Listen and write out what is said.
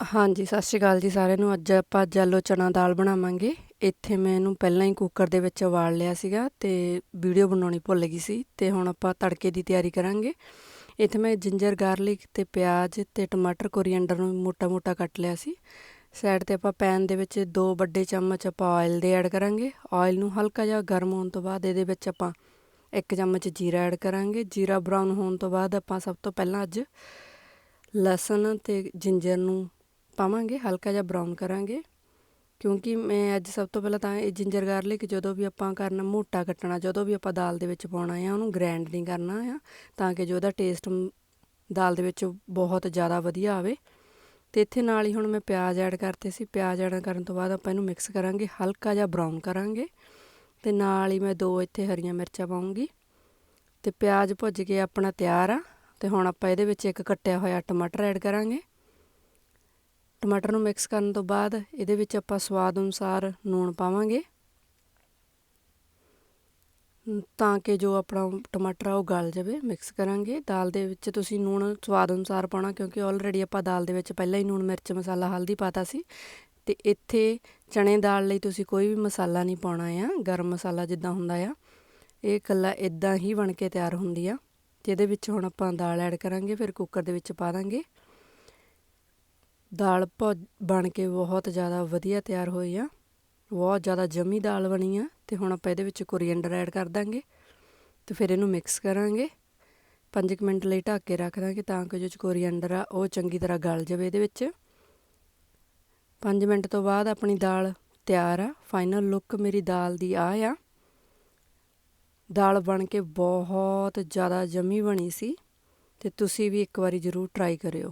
ਹਾਂਜੀ, ਸਤਿ ਸ਼੍ਰੀ ਅਕਾਲ ਜੀ ਸਾਰਿਆਂ ਨੂੰ। ਅੱਜ ਆਪਾਂ ਜੈਲੋ ਚਨਾ ਦਾਲ ਬਣਾਵਾਂਗੇ। ਇੱਥੇ ਮੈਂ ਇਹਨੂੰ ਪਹਿਲਾਂ ਹੀ ਕੁੱਕਰ ਦੇ ਵਿੱਚ ਉਬਾਲ ਲਿਆ ਸੀਗਾ ਤੇ ਵੀਡੀਓ ਬਣਾਉਣੀ ਭੁੱਲ ਗਈ ਸੀ ਤੇ ਹੁਣ ਆਪਾਂ ਤੜਕੇ ਦੀ ਤਿਆਰੀ ਕਰਾਂਗੇ। ਇੱਥੇ ਮੈਂ ਜਿੰਜਰ ਗਾਰਲਿਕ ਤੇ ਪਿਆਜ਼ ਤੇ ਟਮਾਟਰ ਕੋਰੀਐਂਡਰ ਨੂੰ ਮੋਟਾ-ਮੋਟਾ ਕੱਟ ਲਿਆ ਸੀ। ਸਾਈਡ ਤੇ ਆਪਾਂ ਪੈਨ ਦੇ ਵਿੱਚ ਦੋ ਵੱਡੇ ਚਮਚ ਆਪਾਂ ਆਇਲ ਦੇ ਐਡ ਕਰਾਂਗੇ। ਆਇਲ ਨੂੰ ਹਲਕਾ ਜਿਹਾ ਗਰਮ ਹੋਣ ਤੋਂ ਬਾਅਦ ਇਹਦੇ ਵਿੱਚ ਆਪਾਂ ਇੱਕ ਚਮਚ ਜੀਰਾ ਐਡ ਕਰਾਂਗੇ। ਜੀਰਾ ਬਰਾਊਨ ਹੋਣ ਤੋਂ ਬਾਅਦ ਆਪਾਂ ਸਭ ਤੋਂ ਪਹਿਲਾਂ ਅੱਜ ਲਸਣ ਤੇ ਜਿੰਜਰ ਨੂੰ ਪਾਵਾਂਗੇ, ਹਲਕਾ ਜਿਹਾ ਬਰਾਊਨ ਕਰਾਂਗੇ। ਕਿਉਂਕਿ ਮੈਂ ਅੱਜ ਸਭ ਤੋਂ ਪਹਿਲਾਂ ਤਾਂ ਇਹ ਜਿੰਜਰ ਗਾਰਲਿਕ ਜਦੋਂ ਵੀ ਆਪਾਂ ਕਰਨਾ, ਮੋਟਾ ਕੱਟਣਾ, ਜਦੋਂ ਵੀ ਆਪਾਂ ਦਾਲ ਦੇ ਵਿੱਚ ਪਾਉਣਾ ਆ, ਉਹਨੂੰ ਗ੍ਰਾਈਂਡ ਨਹੀਂ ਕਰਨਾ ਆ, ਤਾਂ ਕਿ ਜੋ ਉਹਦਾ ਟੇਸਟ ਦਾਲ ਦੇ ਵਿੱਚ ਬਹੁਤ ਜ਼ਿਆਦਾ ਵਧੀਆ ਆਵੇ। ਤੇ ਇੱਥੇ ਨਾਲ ਹੀ ਹੁਣ ਮੈਂ ਪਿਆਜ਼ ਐਡ ਕਰਤੇ ਸੀ, ਪਿਆਜ਼ ਐਡ ਕਰਨ ਤੋਂ ਬਾਅਦ ਆਪਾਂ ਇਹਨੂੰ ਮਿਕਸ ਕਰਾਂਗੇ, ਹਲਕਾ ਜਿਹਾ ਬਰਾਊਨ ਕਰਾਂਗੇ। ਤੇ ਨਾਲ ਹੀ ਮੈਂ ਦੋ ਇੱਥੇ ਹਰੀਆਂ ਮਿਰਚਾਂ ਪਾਉਂਗੀ ਤੇ ਪਿਆਜ਼ ਭੁੱਜ ਕੇ ਆਪਣਾ ਤਿਆਰ ਆ, ਤੇ ਹੁਣ ਆਪਾਂ ਇਹਦੇ ਵਿੱਚ ਇੱਕ ਕੱਟਿਆ ਹੋਇਆ ਟਮਾਟਰ ਐਡ ਕਰਾਂਗੇ। ਟਮਾਟਰ ਨੂੰ ਮਿਕਸ ਕਰਨ ਤੋਂ ਬਾਅਦ ਇਹਦੇ ਵਿੱਚ ਆਪਾਂ ਸਵਾਦ ਅਨੁਸਾਰ ਲੂਣ ਪਾਵਾਂਗੇ। ਤਾਂ ਕਿ ਜੋ ਆਪਣਾ ਟਮਾਟਰ ਆ ਉਹ ਗਲ ਜਾਵੇ, ਮਿਕਸ ਕਰਾਂਗੇ। ਦਾਲ ਦੇ ਵਿੱਚ ਤੁਸੀਂ ਲੂਣ ਸਵਾਦ ਅਨੁਸਾਰ ਪਾਉਣਾ, ਕਿਉਂਕਿ ਆਲਰੇਡੀ ਆਪਾਂ ਦਾਲ ਦੇ ਵਿੱਚ ਪਹਿਲਾਂ ਹੀ ਲੂਣ, ਮਿਰਚ, ਮਸਾਲਾ, ਹਲਦੀ ਪਾਤਾ ਸੀ। ਤੇ ਇੱਥੇ ਚਣੇ ਦਾਲ ਲਈ ਤੁਸੀਂ ਕੋਈ ਵੀ ਮਸਾਲਾ ਨਹੀਂ ਪਾਉਣਾ ਆ, ਗਰਮ ਮਸਾਲਾ ਜਿੱਦਾਂ ਹੁੰਦਾ ਆ। ਇਹ ਇਕੱਲਾ ਇਦਾਂ ਹੀ ਬਣ ਕੇ ਤਿਆਰ ਹੁੰਦੀ ਆ ਤੇ ਇਹਦੇ ਵਿੱਚ ਹੁਣ ਆਪਾਂ ਦਾਲ ਐਡ ਕਰਾਂਗੇ, ਫਿਰ ਕੁੱਕਰ ਦੇ ਵਿੱਚ ਪਾ ਦਾਂਗੇ। ਦਾਲ ਬਣ ਕੇ ਬਹੁਤ ਜ਼ਿਆਦਾ ਵਧੀਆ ਤਿਆਰ ਹੋਈ ਆ। ਬਹੁਤ ਜ਼ਿਆਦਾ ਜਮੀ ਦਾਲ ਬਣੀ ਆ ਤੇ ਹੁਣ ਆਪਾਂ ਇਹਦੇ ਵਿੱਚ ਕੋਰੀਐਂਡਰ ਐਡ ਕਰ ਦਾਂਗੇ ਤੇ ਫਿਰ ਇਹਨੂੰ ਮਿਕਸ ਕਰਾਂਗੇ। 5 ਮਿੰਟ ਲਈ ਢੱਕ ਕੇ ਰੱਖ ਦਾਂਗੇ ਤਾਂ ਕਿ ਜੋ ਕੋਰੀਐਂਡਰ ਆ, ਉਹ ਚੰਗੀ ਤਰ੍ਹਾਂ ਗਲ ਜਾਵੇ ਇਹਦੇ ਵਿੱਚ। 5 ਮਿੰਟ ਤੋਂ ਬਾਅਦ ਆਪਣੀ ਦਾਲ ਤਿਆਰ ਆ। ਫਾਈਨਲ ਲੁੱਕ ਮੇਰੀ ਦਾਲ ਦੀ ਆ ਆ। ਦਾਲ ਬਣ ਕੇ ਬਹੁਤ ਜ਼ਿਆਦਾ ਜਮੀ ਬਣੀ ਸੀ ਤੇ ਤੁਸੀਂ ਵੀ ਇੱਕ ਵਾਰੀ ਜ਼ਰੂਰ ਟਰਾਈ ਕਰਿਓ।